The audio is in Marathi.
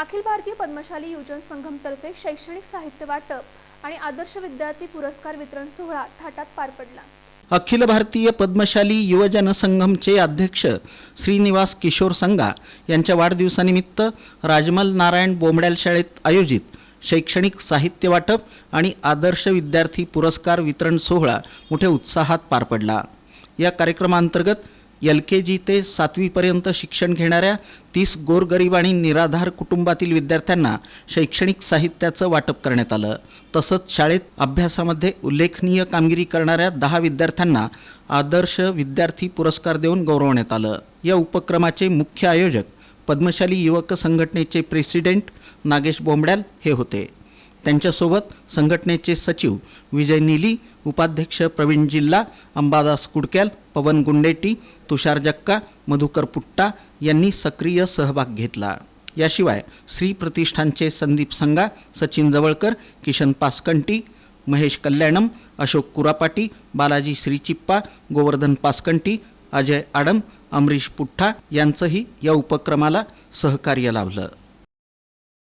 अखिल भारतीय पद्मशाली युवजन संघमतर्फे शैक्षणिक साहित्य वाटप आणि आदर्श विद्यार्थी पुरस्कार वितरण सोहळा थाटात पार पडला. अखिल भारतीय पद्मशाली युवजन संघमचे अध्यक्ष श्रीनिवास किशोर संगा यांच्या वाढदिवसानिमित्त राजमल नारायण बोंबड्याल शाळेत आयोजित शैक्षणिक साहित्य वाटप आणि आदर्श विद्यार्थी पुरस्कार वितरण सोहळा मोठ्या उत्साहात पार पडला. या कार्यक्रमांतर्गत एल के जी ते सातवीपर्यंत शिक्षण घेणाऱ्या तीस गोरगरीब आणि निराधार कुटुंबातील विद्यार्थ्यांना शैक्षणिक साहित्याचं वाटप करण्यात आलं. तसंच शाळेत अभ्यासामध्ये उल्लेखनीय कामगिरी करणाऱ्या दहा विद्यार्थ्यांना आदर्श विद्यार्थी पुरस्कार देऊन गौरवण्यात आलं. या उपक्रमाचे मुख्य आयोजक पद्मशाली युवक संघटनेचे प्रेसिडेंट नागेश बोंबड्याल हे होते. त्यांच्यासोबत संघटनेचे सचिव विजय नीली उपाध्यक्ष प्रवीण जिल्हा अंबादास कुडक्याल पवन गुंडेटी तुषार जक्का मधुकर पुट्टा यांनी सक्रिय सहभाग घेतला. याशिवाय श्री प्रतिष्ठानचे संदीप संगा सचिन जवळकर किशन पासकंटी महेश कल्याणम अशोक कुरापाटी बालाजी श्रीचिप्पा गोवर्धन पासकंटी अजय आडम अमरीश पुठ्ठा यांचंही या उपक्रमाला सहकार्य लाभलं.